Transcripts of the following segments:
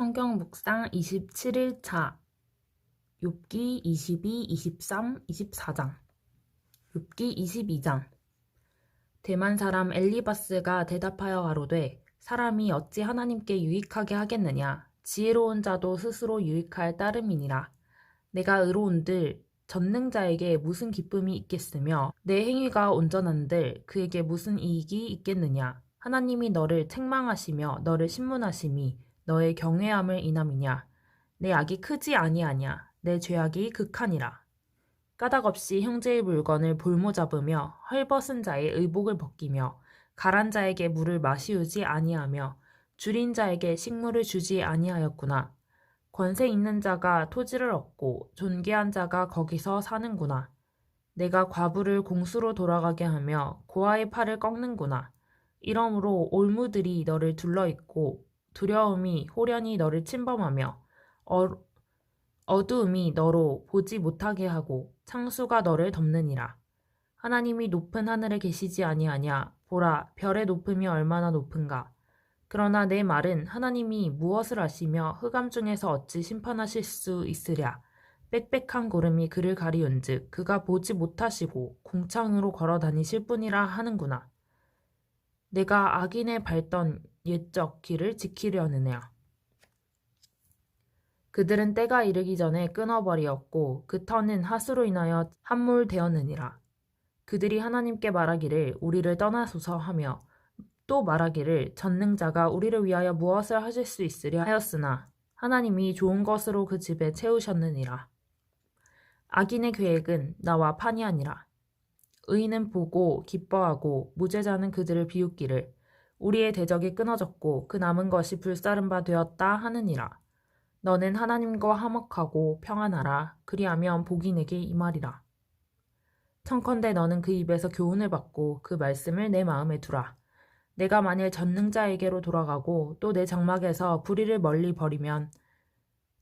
성경 묵상 27일차 욥기 22, 23, 24장 욥기 22장. 대만 사람 엘리바스가 대답하여 가로되 사람이 어찌 하나님께 유익하게 하겠느냐? 지혜로운 자도 스스로 유익할 따름이니라. 내가 의로운들 전능자에게 무슨 기쁨이 있겠으며 내 행위가 온전한들 그에게 무슨 이익이 있겠느냐? 하나님이 너를 책망하시며 너를 신문하심이 너의 경외함을 인함이냐? 내 악이 크지 아니하냐? 내 죄악이 극하니라. 까닭없이 형제의 물건을 볼모 잡으며 헐벗은 자의 의복을 벗기며 가란 자에게 물을 마시우지 아니하며 줄인 자에게 식물을 주지 아니하였구나. 권세 있는 자가 토지를 얻고 존귀한 자가 거기서 사는구나. 내가 과부를 공수로 돌아가게 하며 고아의 팔을 꺾는구나. 이러므로 올무들이 너를 둘러있고 두려움이 호련히 너를 침범하며 어, 어두움이 너로 보지 못하게 하고 창수가 너를 덮느니라. 하나님이 높은 하늘에 계시지 아니하냐? 보라 별의 높음이 얼마나 높은가? 그러나 내 말은 하나님이 무엇을 하시며 흑암 중에서 어찌 심판하실 수 있으랴? 빽빽한 구름이 그를 가리운즉 그가 보지 못하시고 궁창으로 걸어 다니실 뿐이라 하는구나 내가 악인의 밟던 옛적 길을 지키려느냐. 그들은 때가 이르기 전에 끊어버리었고 그 터는 하수로 인하여 함몰되었느니라. 그들이 하나님께 말하기를 우리를 떠나소서 하며 또 말하기를 전능자가 우리를 위하여 무엇을 하실 수 있으랴 하였으나 하나님이 좋은 것으로 그 집에 채우셨느니라. 악인의 계획은 나와 판이 아니라 의인은 보고 기뻐하고 무죄자는 그들을 비웃기를 우리의 대적이 끊어졌고 그 남은 것이 불사른 바 되었다 하느니라. 너는 하나님과 화목하고 평안하라. 그리하면 복이 내게 임하리라. 청컨대 너는 그 입에서 교훈을 받고 그 말씀을 내 마음에 두라. 내가 만일 전능자에게로 돌아가고 또 내 장막에서 불의를 멀리 버리면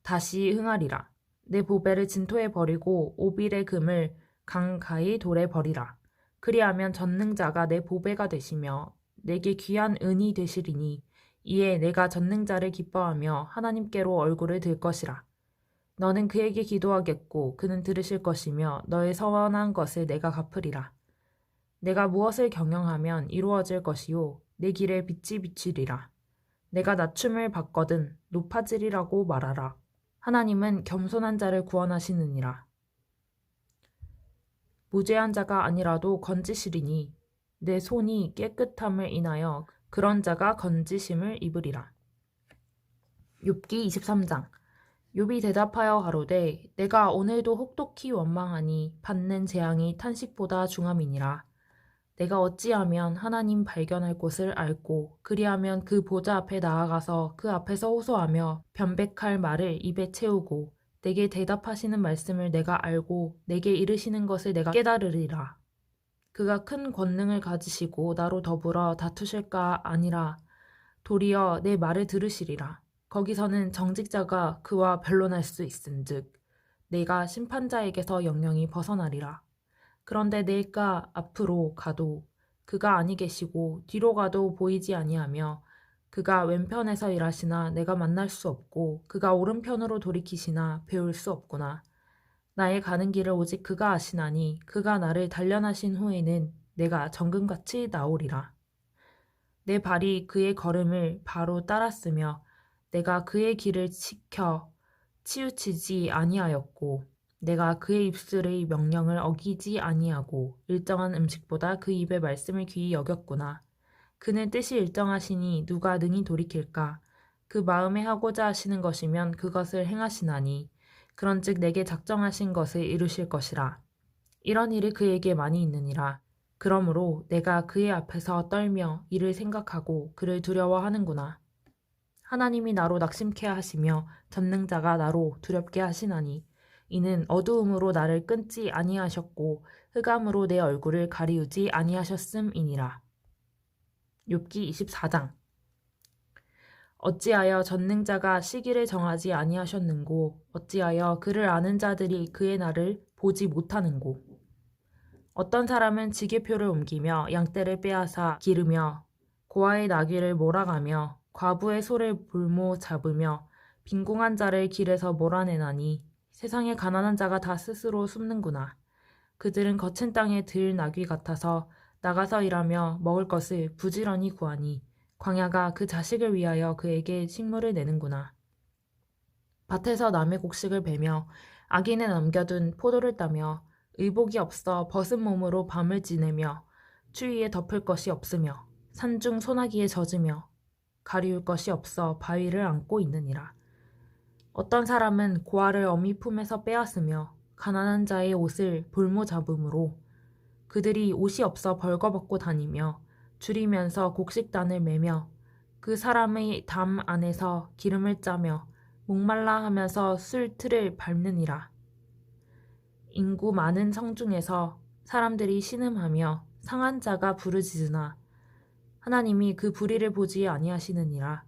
다시 흥하리라. 내 보배를 진토에 버리고 오빌의 금을 강가히 돌에 버리라. 그리하면 전능자가 내 보배가 되시며 내게 귀한 은이 되시리니 이에 내가 전능자를 기뻐하며 하나님께로 얼굴을 들 것이라. 너는 그에게 기도하겠고 그는 들으실 것이며 너의 서원한 것을 내가 갚으리라. 내가 무엇을 경영하면 이루어질 것이요 내 길에 빛이 비치리라. 내가 낮춤을 받거든 높아지리라고 말하라. 하나님은 겸손한 자를 구원하시느니라. 무죄한 자가 아니라도 건지시리니 내 손이 깨끗함을 인하여 그런 자가 건지심을 입으리라. 욥기 23장 욥이 대답하여 가로되 내가 오늘도 혹독히 원망하니 받는 재앙이 탄식보다 중함이니라. 내가 어찌하면 하나님 발견할 곳을 알고 그리하면 그 보좌 앞에 나아가서 그 앞에서 호소하며 변백할 말을 입에 채우고 내게 대답하시는 말씀을 내가 알고 내게 이르시는 것을 내가 깨달으리라. 그가 큰 권능을 가지시고 나로 더불어 다투실까 아니라 도리어 내 말을 들으시리라. 거기서는 정직자가 그와 변론할 수 있은즉 내가 심판자에게서 영영이 벗어나리라. 그런데 내가 앞으로 가도 그가 아니 계시고 뒤로 가도 보이지 아니하며 그가 왼편에서 일하시나 내가 만날 수 없고 그가 오른편으로 돌이키시나 배울 수 없구나. 나의 가는 길을 오직 그가 아시나니 그가 나를 단련하신 후에는 내가 정금같이 나오리라. 내 발이 그의 걸음을 바로 따랐으며 내가 그의 길을 지켜 치우치지 아니하였고 내가 그의 입술의 명령을 어기지 아니하고 일정한 음식보다 그 입의 말씀을 귀히 여겼구나. 그는 뜻이 일정하시니 누가 능히 돌이킬까? 그 마음에 하고자 하시는 것이면 그것을 행하시나니 그런즉 내게 작정하신 것을 이루실 것이라. 이런 일이 그에게 많이 있느니라. 그러므로 내가 그의 앞에서 떨며 이를 생각하고 그를 두려워하는구나. 하나님이 나로 낙심케 하시며 전능자가 나로 두렵게 하시나니 이는 어두움으로 나를 끊지 아니하셨고 흑암으로 내 얼굴을 가리우지 아니하셨음이니라. 욥기 24장 어찌하여 전능자가 시기를 정하지 아니하셨는고 어찌하여 그를 아는 자들이 그의 날을 보지 못하는고 어떤 사람은 지게표를 옮기며 양떼를 빼앗아 기르며 고아의 나귀를 몰아가며 과부의 소를 볼모 잡으며 빈궁한 자를 길에서 몰아내나니 세상에 가난한 자가 다 스스로 숨는구나. 그들은 거친 땅에 들 나귀 같아서 나가서 일하며 먹을 것을 부지런히 구하니 광야가 그 자식을 위하여 그에게 식물을 내는구나. 밭에서 남의 곡식을 베며 아기는 남겨둔 포도를 따며 의복이 없어 벗은 몸으로 밤을 지내며 추위에 덮을 것이 없으며 산중 소나기에 젖으며 가리울 것이 없어 바위를 안고 있느니라. 어떤 사람은 고아를 어미 품에서 빼앗으며 가난한 자의 옷을 볼모 잡음으로 그들이 옷이 없어 벌거벗고 다니며 줄이면서 곡식단을 매며 그 사람의 담 안에서 기름을 짜며 목말라 하면서 술 틀을 밟느니라. 인구 많은 성 중에서 사람들이 신음하며 상한 자가 부르짖으나 하나님이 그 불의를 보지 아니하시느니라.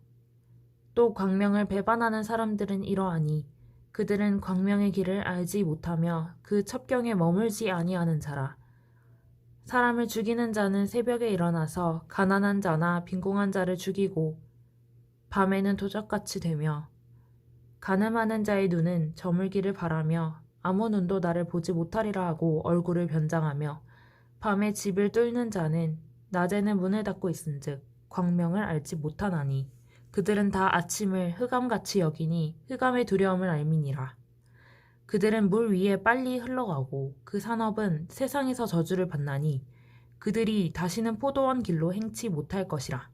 또 광명을 배반하는 사람들은 이러하니 그들은 광명의 길을 알지 못하며 그 첩경에 머물지 아니하는 자라. 사람을 죽이는 자는 새벽에 일어나서 가난한 자나 빈궁한 자를 죽이고 밤에는 도적같이 되며 가늠하는 자의 눈은 저물기를 바라며 아무 눈도 나를 보지 못하리라 하고 얼굴을 변장하며 밤에 집을 뚫는 자는 낮에는 문을 닫고 있은즉 광명을 알지 못하나니 그들은 다 아침을 흑암같이 여기니 흑암의 두려움을 알미니라. 그들은 물 위에 빨리 흘러가고 그 산업은 세상에서 저주를 받나니 그들이 다시는 포도원 길로 행치 못할 것이라.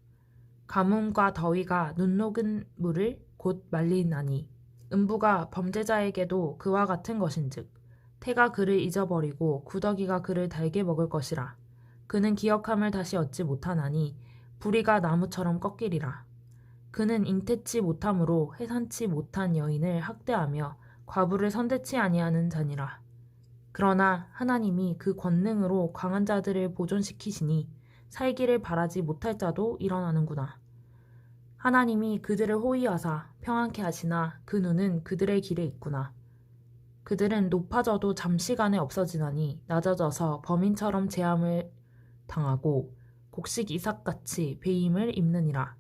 가뭄과 더위가 눈 녹은 물을 곧 말리나니 음부가 범죄자에게도 그와 같은 것인즉 태가 그를 잊어버리고 구더기가 그를 달게 먹을 것이라. 그는 기억함을 다시 얻지 못하나니 부리가 나무처럼 꺾이리라. 그는 잉태치 못함으로 해산치 못한 여인을 학대하며 과부를 선대치 아니하는 자니라. 그러나 하나님이 그 권능으로 강한 자들을 보존시키시니 살기를 바라지 못할 자도 일어나는구나. 하나님이 그들을 호위하사 평안케 하시나 그 눈은 그들의 길에 있구나. 그들은 높아져도 잠시간에 없어지나니 낮아져서 범인처럼 재함을 당하고 곡식 이삭같이 배임을 입느니라.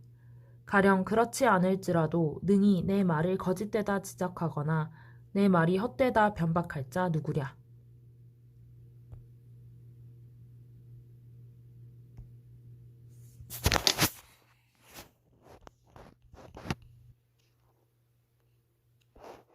가령 그렇지 않을지라도 능히 내 말을 거짓되다 지적하거나 내 말이 헛되다 변박할 자 누구랴.